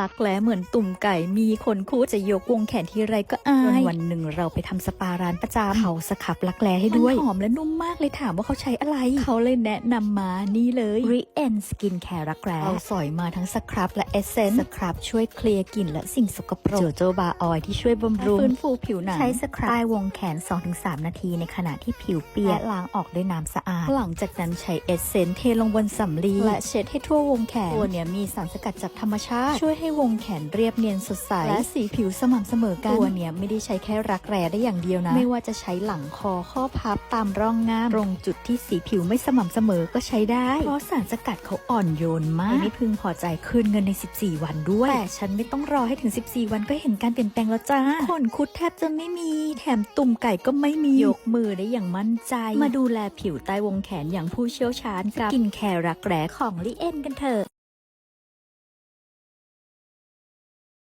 ลักแร้เหมือนตุ่มไก่มีคนคูดจะยกวงแขนทีไรก็อายวันหนึ่งเราไปทำสปาร้านประจำเขาสครับรักแร้ให้ด้วยหอมและนุ่มมากเลยถามว่าเขาใช้อะไร เขาเลยแนะนำมานี่เลย r e n Skin Care รักแร้เอาสอยมาทั้งสครับและเอเซนสครับช่วยเคลียร์กลิ่นและสิ่งสกปรกโจโจบาออยที่ช่วยบำรุงฟื้นฟูผิวหนังใช้สครับใต้วงแขน 2-3 นาทีในขณะที่ผิวเปียกและล้างออกด้วยน้ำสะอาด หลังจากนั้นใช้เอเซนเทลงบนสำลีและเช็ดให้ทั่ววงแขนตัวเนี้ยมีสารสกัดจากธรรมชาติ ช่วยให้วงแขนเรียบเนียนสดใส และสีผิวสม่ำเสมอกันตัวเนี้ยไม่ได้ใช้แค่รักแร้ได้อย่างเดียวนะ ไม่ว่าจะใช้หลังคอข้อพับตามร่องง่ามตรงจุดที่สีผิวไม่สม่ำเสมอก็ใช้ได้ เพราะสารสกัดเขาอ่อนโยนมากไม่พึงพอใจคืนเงินใน 14 วันด้วยแต่ฉันไม่ต้องรอให้ถึง 14 วันก็เห็นการเปลี่ยนแปลงแล้วจ้าขนคุดแทบจะไม่มี แถมตุ่มไก่ก็ไม่มียกมือได้อย่างมั่นใจ มาดูแลผิวใต้วงแขนอย่างผู้เชี่ยวชาญกับกินแคร์รักแร้ของลิเอ็นกันเถอะ